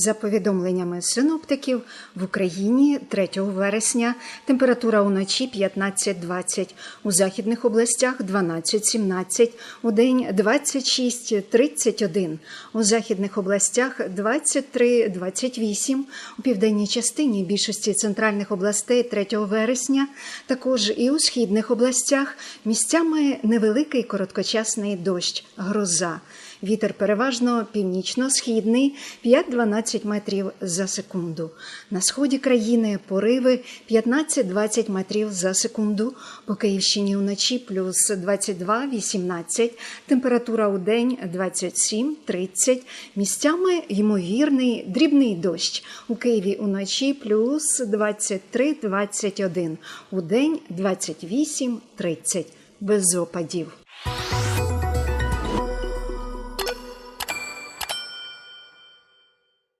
За повідомленнями синоптиків, в Україні 3 вересня температура уночі 15-20, у західних областях 12-17, у день 26-31, у західних областях 23-28, у південній частині більшості центральних областей 3 вересня, також і у східних областях місцями невеликий короткочасний дощ, гроза. Вітер переважно північно-східний 5-12 метрів за секунду. На сході країни пориви 15-20 метрів за секунду. По Київщині вночі плюс 22-18, температура у день 27-30. Місцями ймовірний дрібний дощ. У Києві уночі плюс 23-21, у день 28-30. Без опадів.